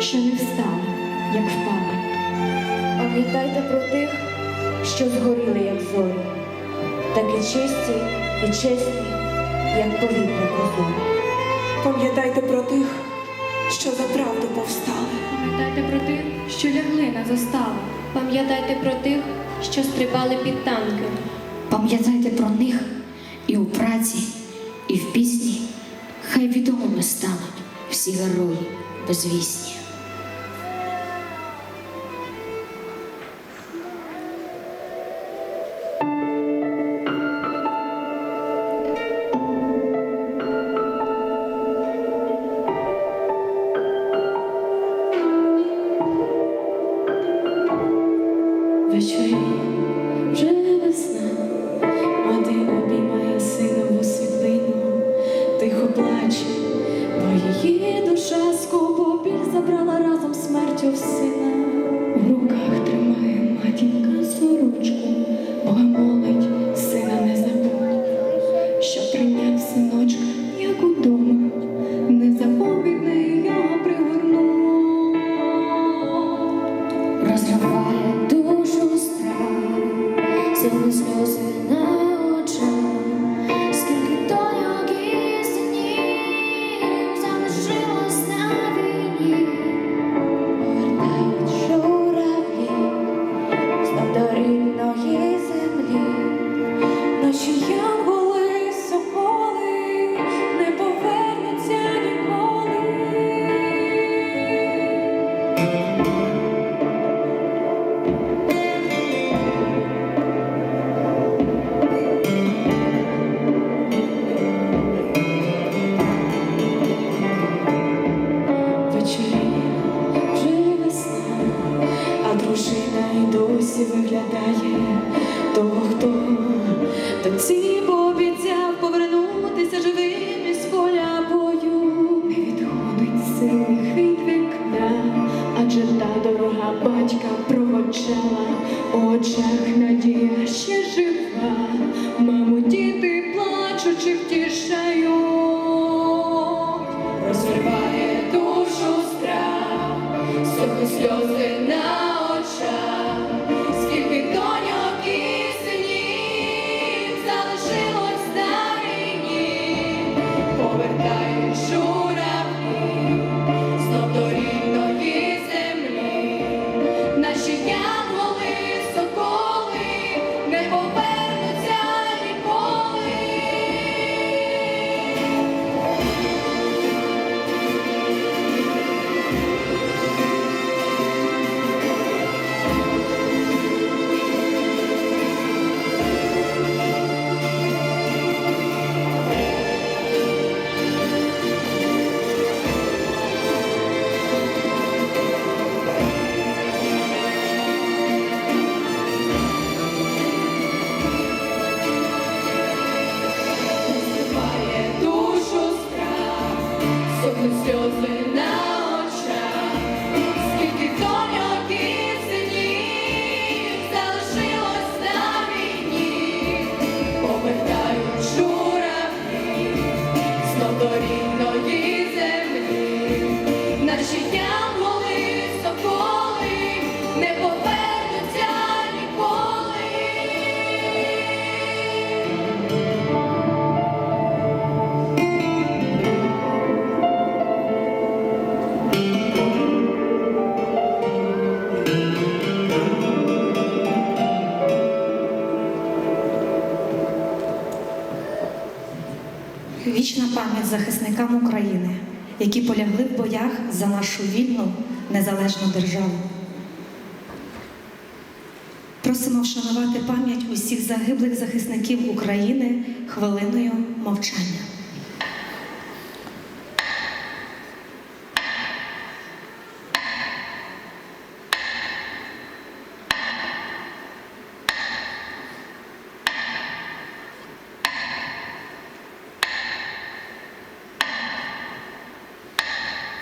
що не встали, як впали. Пам'ятайте про тих, що згоріли, як зорі, такі чисті і чесні, як повітря прозоре. Пам'ятайте про тих, що за правду повстали. Пам'ятайте про тих, що лягли на заставу. Пам'ятайте про тих, що стрибали під танки. Пам'ятайте про них і у праці, і в пісні. Хай відомими стануть всі герої безвісні. Вечорі вже весна, мати обіймає синову світлину, тихо плаче, бо її душа скупо біль забрала разом смертю в й досі виглядає того, хто танці пообіцяв повернутися живим із поля бою. Не відходить сильних від вікна, адже та дорога батька проводжала, очах надія ще жива, маму діти плачучи втішають. Розриває душу страх, сухі сльози на Вічна пам'ять захисникам України, які полягли в боях за нашу вільну незалежну державу. Просимо вшанувати пам'ять усіх загиблих захисників України хвилиною мовчання.